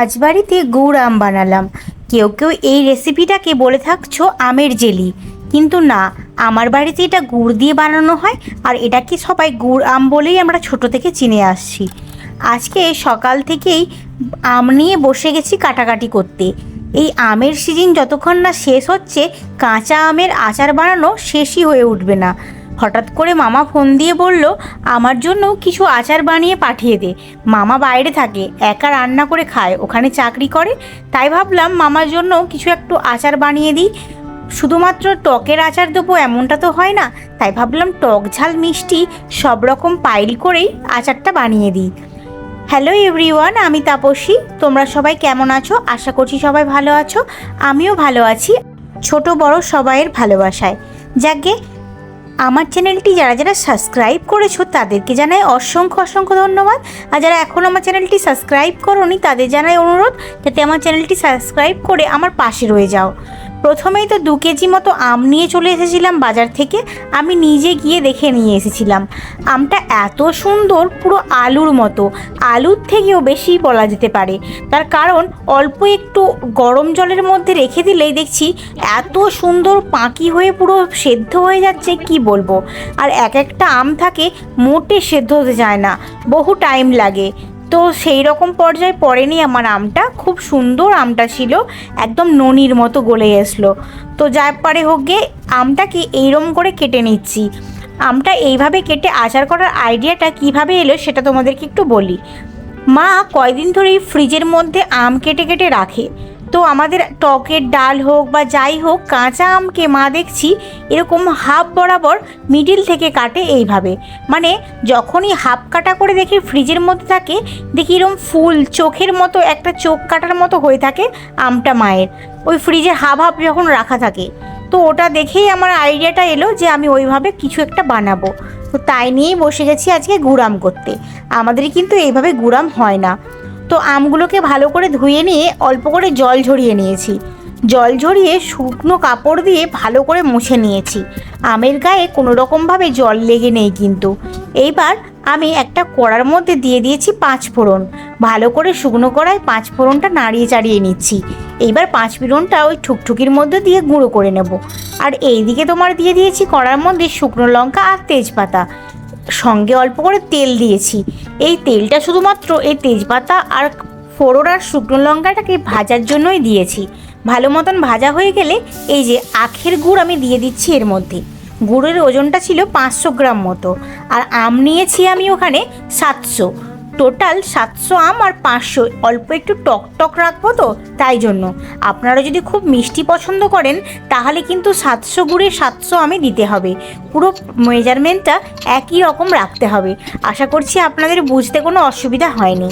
আজ বাড়িতে গুড় আম বানালাম। কেউ কেউ এই রেসিপিটাকে বলে থাকছো আমের জেলি। কিন্তু না, আমার বাড়িতে এটা গুড় দিয়ে বানানো হয় আর এটাকে সবাই গুড় আম বলেই আমরা ছোট থেকে চিনে আসছি। আজকে সকাল থেকেই আম নিয়ে বসে গেছি কাটাকাটি করতে। এই আমের সিজন যতক্ষণ না শেষ হচ্ছে, কাঁচা আমের আচার বানানো শেষই হয়ে উঠবে না। হঠাৎ করে মামা ফোন দিয়ে বলল, আমার জন্য কিছু আচার বানিয়ে পাঠিয়ে দে। মামা বাইরে থাকে, একা রান্না করে খায়, ওখানে চাকরি করে। তাই ভাবলাম মামার জন্য কিছু একটু আচার বানিয়ে দিই। শুধুমাত্র টকের আচার দেবো এমনটা তো হয় না। তাই ভাবলাম টক ঝাল, মিষ্টি, সব রকম পাইল করেই আচারটা বানিয়ে দিই। হ্যালো এভরিওয়ান, আমি তাপসী। তোমরা সবাই কেমন আছো? আশা করছি সবাই ভালো আছো। আমিও ভালো আছি, ছোট বড় সবাইয়ের ভালোবাসায়। যাকে আমার চ্যানেলটি যারা যারা সাবস্ক্রাইব করেছ তাদেরকে জানাই অসংখ্য অসংখ্য ধন্যবাদ। আর যারা এখন আমার চ্যানেলটি সাবস্ক্রাইব করোনি তাদের জানাই অনুরোধ যাতে আমার চ্যানেলটি সাবস্ক্রাইব করে আমার পাশে রয়ে যাও। প্রথমেই তো দু কেজি মতো আম নিয়ে চলে এসেছিলাম বাজার থেকে। আমি নিজে গিয়ে দেখে নিয়ে এসেছিলাম। আমটা এত সুন্দর, পুরো আলুর মতো। আলুর থেকেও বেশি বলা যেতে পারে। তার কারণ, অল্প একটু গরম জলের মধ্যে রেখে দিলেই দেখছি এত সুন্দর পাঁকি হয়ে পুরো সেদ্ধ হয়ে যাচ্ছে, কি বলব? আর এক একটা আম থাকে, মোটে সেদ্ধ হতে যায় না। বহু টাইম লাগে। তো সেই রকম পর্যায়ে পড়েনি আমার আমটা। খুব সুন্দর আমটা ছিল, একদম ননির মতো গলে এসলো তো যা পারে হোক গে আমটাকে এইরকম করে কেটে নিচ্ছি। আমটা এইভাবে কেটে আচার করার আইডিয়াটা কীভাবে এলো সেটা তোমাদেরকে একটু বলি। মা কয়দিন ধরেই ফ্রিজের মধ্যে আম কেটে কেটে রাখে। তো আমাদের টকের ডাল হোক বা যাই হোক, কাঁচা আমকে মা দেখছি এরকম হাফ বরাবর মিডিল থেকে কাটে এইভাবে। মানে যখনই হাফ কাটা করে দেখি ফ্রিজের মধ্যে থাকে, দেখি এরকম ফুল চোখের মতো একটা চোখ কাটার মতো হয়ে থাকে আমটা মায়ের। ওই ফ্রিজে হাফ হাফ যখন রাখা থাকে, তো ওটা দেখেই আমার আইডিয়াটা এলো যে আমি ওইভাবে কিছু একটা বানাবো। তো তাই নিয়েই বসে গেছি আজকে গুড়াম করতে। আমাদের কিন্তু এইভাবে গুড়াম হয় না। তো আমগুলোকে ভালো করে ধুয়ে নিয়ে অল্প করে জল ঝরিয়ে নিয়েছি। জল ঝরিয়ে শুকনো কাপড় দিয়ে ভালো করে মুছে নিয়েছি। আমের গায়ে কোনো রকমভাবে জল লেগে নেই কিন্তু। এইবার আমি একটা কড়ার মধ্যে দিয়ে দিয়েছি পাঁচ ফোড়ন। ভালো করে শুকনো কড়ায় পাঁচ ফোড়নটা নাড়িয়ে চাড়িয়ে নিচ্ছি। এইবার পাঁচ ফোড়নটা ওই ঠুকঠুকির মধ্যে দিয়ে গুঁড়ো করে নেব। আর এইদিকে তোমার দিয়ে দিয়েছি কড়ার মধ্যে শুকনো লঙ্কা আর তেজপাতা। সঙ্গে অল্প করে তেল দিয়েছি। এই তেলটা শুধুমাত্র এই তেজপাতা আর ফোড়ন আর শুকনো লঙ্কাটাকে ভাজার জন্যই দিয়েছি। ভালো মতন ভাজা হয়ে গেলে এই যে আখের গুড় আমি দিয়ে দিচ্ছি এর মধ্যে। গুড়ের ওজনটা ছিল পাঁচশো গ্রাম মতো। আর আম নিয়েছি আমি ওখানে সাতশো। টোটাল সাতশো আম আর পাঁচশো। অল্প একটু টক টক রাখব তো, তাই জন্য। আপনারা যদি খুব মিষ্টি পছন্দ করেন, তাহলে কিন্তু সাতশো গুড়ে সাতশো আমি দিতে হবে। পুরো মেজারমেন্টটা একই রকম রাখতে হবে। আশা করছি আপনাদের বুঝতে কোনো অসুবিধা হয়নি।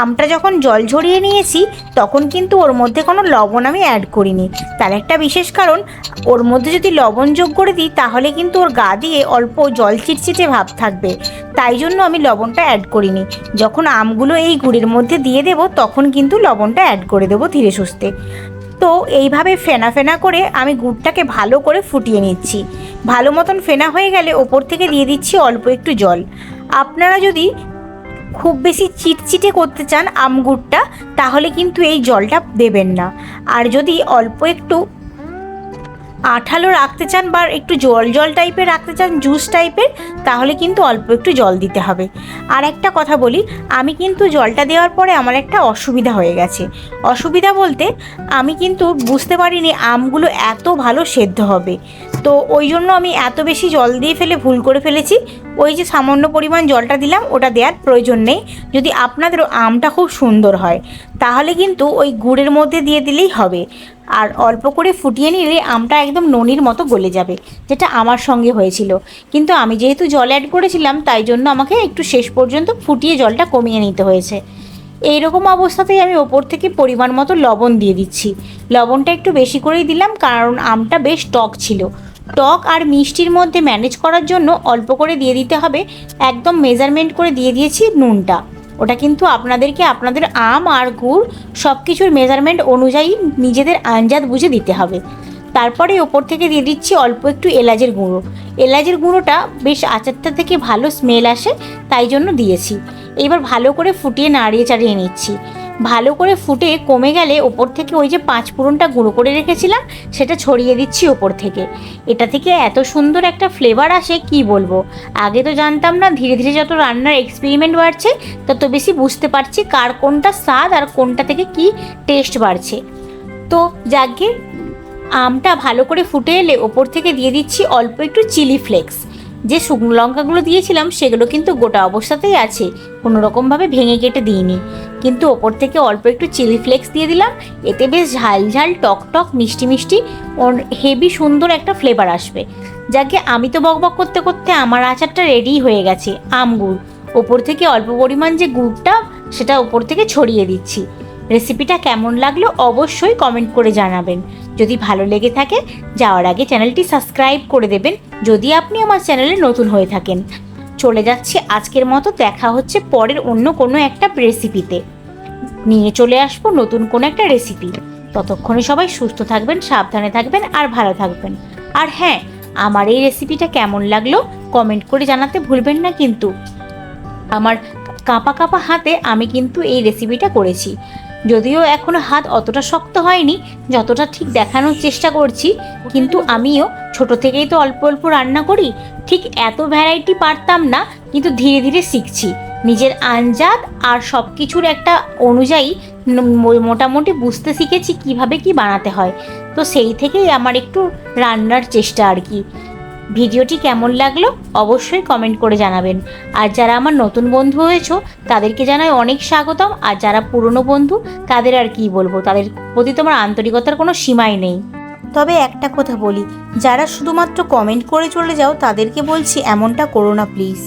আমটা যখন জল ঝরিয়ে নিয়েছি, তখন কিন্তু ওর মধ্যে কোনো লবণ আমি অ্যাড করিনি। তার একটা বিশেষ কারণ, ওর মধ্যে যদি লবণ যোগ করে দিই, তাহলে কিন্তু ওর গা দিয়ে অল্প জল চিটচিটে ভাব থাকবে। তাই জন্য আমি লবণটা অ্যাড করিনি। যখন আমগুলো এই গুড়ের মধ্যে দিয়ে দেব, তখন কিন্তু লবণটা অ্যাড করে দেবো ধীরে সুস্থে। তো এইভাবে ফেনা ফেনা করে আমি গুড়টাকে ভালো করে ফুটিয়ে নিচ্ছি। ভালো মতন ফেনা হয়ে গেলে ওপর থেকে দিয়ে দিচ্ছি অল্প একটু জল। আপনারা যদি খুব বেশি চিটচিটে করতে চান আম গুড়টা তাহলে কিন্তু এই জলটা দেবেন না। আর যদি অল্প একটু আঠালো রাখতে চান বা একটু জল জল টাইপের রাখতে চান, জুস টাইপের, তাহলে কিন্তু অল্প একটু জল দিতে হবে। আর একটা কথা বলি, আমি কিন্তু জলটা দেওয়ার পরে আমার একটা অসুবিধা হয়ে গেছে। অসুবিধা বলতে, আমি কিন্তু বুঝতে পারিনি আমগুলো এত ভালো সেদ্ধ হবে। তো ওই জন্য আমি এত বেশি জল দিয়ে ফেলে ভুল করে ফেলেছি। ওই যে সামান্য পরিমাণ জলটা দিলাম, ওটা দেওয়ার প্রয়োজন নেই। যদি আপনাদেরও আমটা খুব সুন্দর হয়, তাহলে কিন্তু ওই গুড়ের মধ্যে দিয়ে দিলেই হবে। আর অল্প করে ফুটিয়ে নিলে আমটা একদম ননির মতো গলে যাবে, যেটা আমার সঙ্গে হয়েছিল। কিন্তু আমি যেহেতু জল অ্যাড করেছিলাম, তাই জন্য আমাকে একটু শেষ পর্যন্ত ফুটিয়ে জলটা কমিয়ে নিতে হয়েছে। এইরকম অবস্থাতেই আমি ওপর থেকে পরিমাণ মতো লবণ দিয়ে দিচ্ছি। লবণটা একটু বেশি করেই দিলাম, কারণ আমটা বেশ টক ছিল। টক আর মিষ্টির মধ্যে ম্যানেজ করার জন্য অল্প করে দিয়ে দিতে হবে। একদম মেজারমেন্ট করে দিয়ে দিয়েছি নুনটা। ওটা কিন্তু আপনাদেরকে আপনাদের আম আর গুড় সব কিছুর মেজারমেন্ট অনুযায়ী নিজেদের আঞ্জাত বুঝে দিতে হবে। তারপরে ওপর থেকে দিয়ে দিচ্ছি অল্প একটু এলাচের গুঁড়ো। এলাচের গুঁড়োটা বেশ আচারটা থেকে ভালো স্মেল আসে, তাই জন্য দিয়েছি। এবার ভালো করে ফুটিয়ে নাড়িয়ে চাড়িয়ে নিচ্ছি। ভালো করে ফুটে কমে গেলে ওপর থেকে ওই যে পাঁচ ফোড়নটা গুঁড়ো করে রেখেছিলাম, সেটা ছড়িয়ে দিচ্ছি ওপর থেকে। এটা থেকে এত সুন্দর একটা ফ্লেভার আসে, কি বলব? আগে তো জানতাম না, ধীরে ধীরে যত রান্নার এক্সপেরিমেন্ট বাড়ছে, তত বেশি বুঝতে পারছি কার কোনটা স্বাদ আর কোনটা থেকে কি টেস্ট বাড়ছে। তো যাকে আমটা ভালো করে ফুটে এলে ওপর থেকে দিয়ে দিচ্ছি অল্প একটু চিলি ফ্লেক্স যে শুকনো লঙ্কাগুলো দিয়েছিলাম, সেগুলো কিন্তু গোটা অবস্থাতেই আছে, কোনো রকমভাবে ভেঙে কেটে দিইনি। কিন্তু ওপর থেকে অল্প একটু চিলি ফ্লেক্স দিয়ে দিলাম। এতে বেশ ঝাল ঝাল, টক টক, মিষ্টি মিষ্টি হেভি সুন্দর একটা ফ্লেভার আসবে। যাকে আমি তো বকবক করতে করতে আমার আচারটা রেডি হয়ে গেছে আম গুড় ওপর থেকে অল্প পরিমাণ যে গুড়টা, সেটা ওপর থেকে ছড়িয়ে দিচ্ছি। রেসিপিটা কেমন লাগল অবশ্যই কমেন্ট করে জানাবেন। যদি ভালো লেগে থাকে, যাওয়ার আগে চ্যানেলটি সাবস্ক্রাইব করে দেবেন। যদি আপনি আমার চ্যানেলে নতুন হয়ে থাকেন চলে যাচ্ছি আজকের মতো। দেখা হচ্ছে পরের অন্য কোনো একটা রেসিপিতে নিয়ে চলে আসব নতুন কোনো একটা রেসিপি ততক্ষণে সবাই সুস্থ থাকবেন, সাবধানে থাকবেন আর ভালো থাকবেন। আর হ্যাঁ আমার এই রেসিপিটা কেমন লাগল কমেন্ট করে জানাতে ভুলবেন না কিন্তু। আমার কাঁপা কাঁপা হাতে আমি কিন্তু এই রেসিপিটা করেছি। যদিও এখনও হাত অতটা শক্ত হয়নি, যতটা ঠিক দেখানোর চেষ্টা করছি, কিন্তু আমিও ছোট থেকেই তো অল্প অল্প রান্না করি, ঠিক এত ভ্যারাইটি পারতাম না, কিন্তু ধীরে ধীরে শিখছি। নিজের আঞ্জাত আর সব কিছুর একটা অনুযায়ী মোটামুটি বুঝতে শিখেছি কীভাবে কি বানাতে হয়। তো সেই থেকেই আমার একটু রান্নার চেষ্টা আর কি। ভিডিওটি কেমন লাগল অবশ্যই কমেন্ট করে জানাবেন। আর যারা আমার নতুন বন্ধু হয়েছো, তাদেরকে জানাই অনেক স্বাগতম। আর যারা পুরনো বন্ধু, তাদের আর কি বলব? তাদের প্রতি তোমার আন্তরিকতার কোনো সীমাই নেই। তবে একটা কথা বলি, যারা শুধুমাত্র কমেন্ট করে চলে যাও, তাদেরকে বলছি এমনটা করো না, প্লিজ।